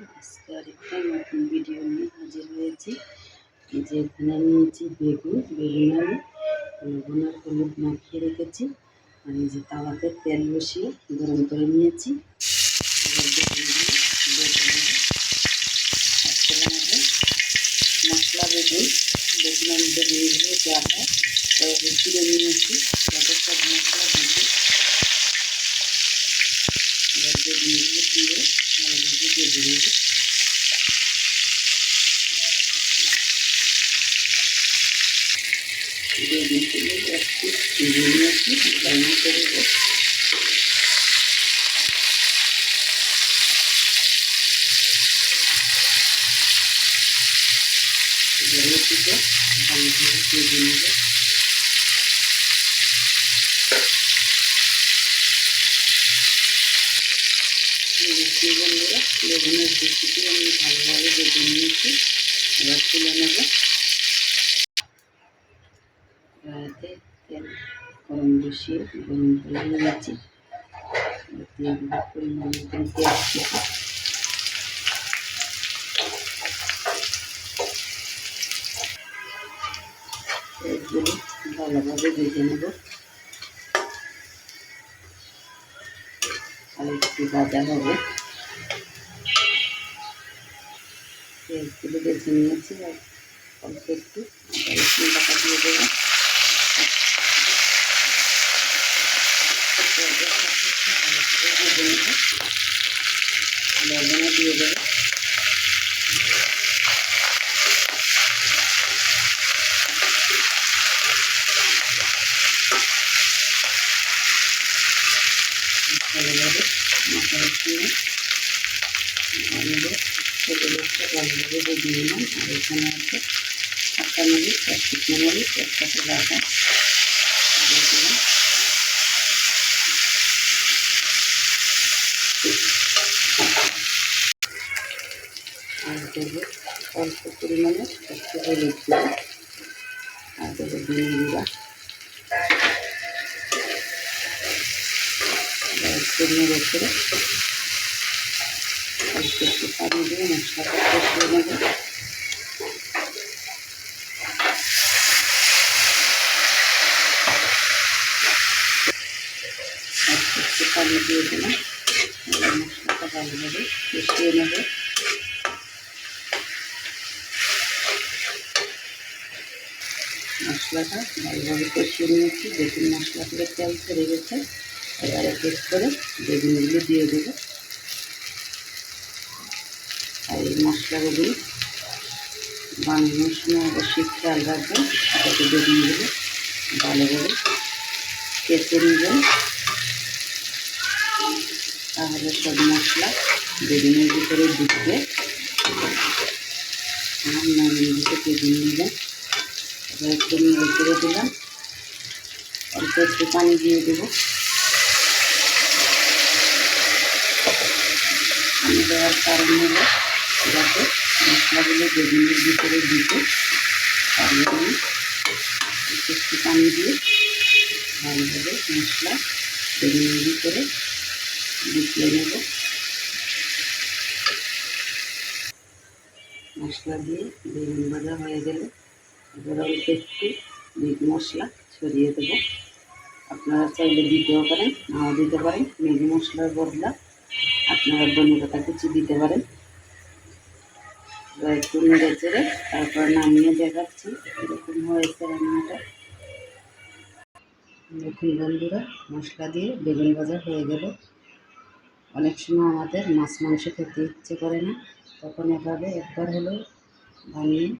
আজকে আরেকটা নতুন ভিডিও নিয়ে হাজির হয়েছি। যে এখানে নিয়েছি বেগুন বেগুন আলু লবণ আর হলুদ মাখিয়ে রেখেছি। এই যে তাওয়াতে তেল বসিয়ে গরম করে নিয়েছি। মশলা বেগুন। বেগুন আমি বেগুনগুলো যা হয়। তারপরে নিয়েছি যাতে সব মশলা দিতে এবার বেগুনগুলো দিয়ে ভালোভাবে ভেজে নেব বেগুনগুলো একটু ভেজে নিয়েছি রান্না করব এবারে থেকে ভালোভাবে ভেজে নেব বেগুনের দিকটি আমি ভালোভাবে ভেজে নিয়েছি এবার তুলে নেব কড়াইতে তেল গরম বসিয়ে গরম করে নিয়েছি ভালোভাবে ভেজে নেব। আর একটু ভাজা হবে। পেঁয়াজগুলো বেছে নিয়েছি, আর অল্প একটু। বাটা দিয়ে দেবো পেঁয়াজের সাথে একটু ভালোভাবে ভেজে নেব লবণও দিয়ে দেবো ভালোভাবে মশলা দিয়ে ভালোভাবে সেগুলোকে ভালোভাবে ভেজে নিলাম আর এখানে আছে একটা মরিচ এক শুকনো মরিচ এক পাশে বাটা দিয়ে দিলাম আর দেবো অল্প পরিমাণে একটু হলুদ দিয়ে আর দেবো ধনে গুঁড়া একটু নেড়ে করে অল্প একটু পানি দিয়ে মশলাটা কষিয়ে নেব অল্প একটু পানি দিয়ে দিলাম এবার মশলাটা ভালোভাবে কষিয়ে নেব মশলাটা ভালোভাবে কষিয়ে নিয়েছি। দেখুন মশলা করে তেল ছেড়ে গেছে। এবারে পেট করে বেগুনগুলো দিয়ে দেবো। আর এই মশলাগুলি বানানোর সময় অবশ্যই খেয়াল রাখবেন যাতে বেগুনগুলো ভালোভাবে কেচে নেবেন তাহলে সব মশলা বেগুনের ভিতরে ঢুকবে। আর নরম দিকে বেগুন নেবেন একটু করে দিলাম। অল্প একটু পানি দিয়ে দেবো। পানি দেওয়ার কারণ হলো, যাতে মশলাগুলো বেগুনের ভিতরে দিতে একটু পানি দিয়ে ভালোভাবে মশলা বেগুনের ভিতরে ঢুকিয়ে নেব। মশলা দিয়ে বেগুন ভাজা হয়ে গেলে এবার একটু মিট মশলা ছড়িয়ে দেবো। আপনারা চাইলে দিতেও পারেন, নাও দিতে পারেন। ম্যাগি মশলার বদলা আপনারা ধনেপাতা কুচি দিতে পারেন। এবার একটু নেড়ে চেড়ে তারপর নামিয়ে দেখাচ্ছি এরকম হয়েছে রান্নাটা। দেখুন বন্ধুরা, মশলা দিয়ে বেগুন ভাজা হয়ে গেল। অনেক সময় আমাদের মাছ মাংস খেতে ইচ্ছে করে না, তখন এভাবে একবার হলেও বানিয়ে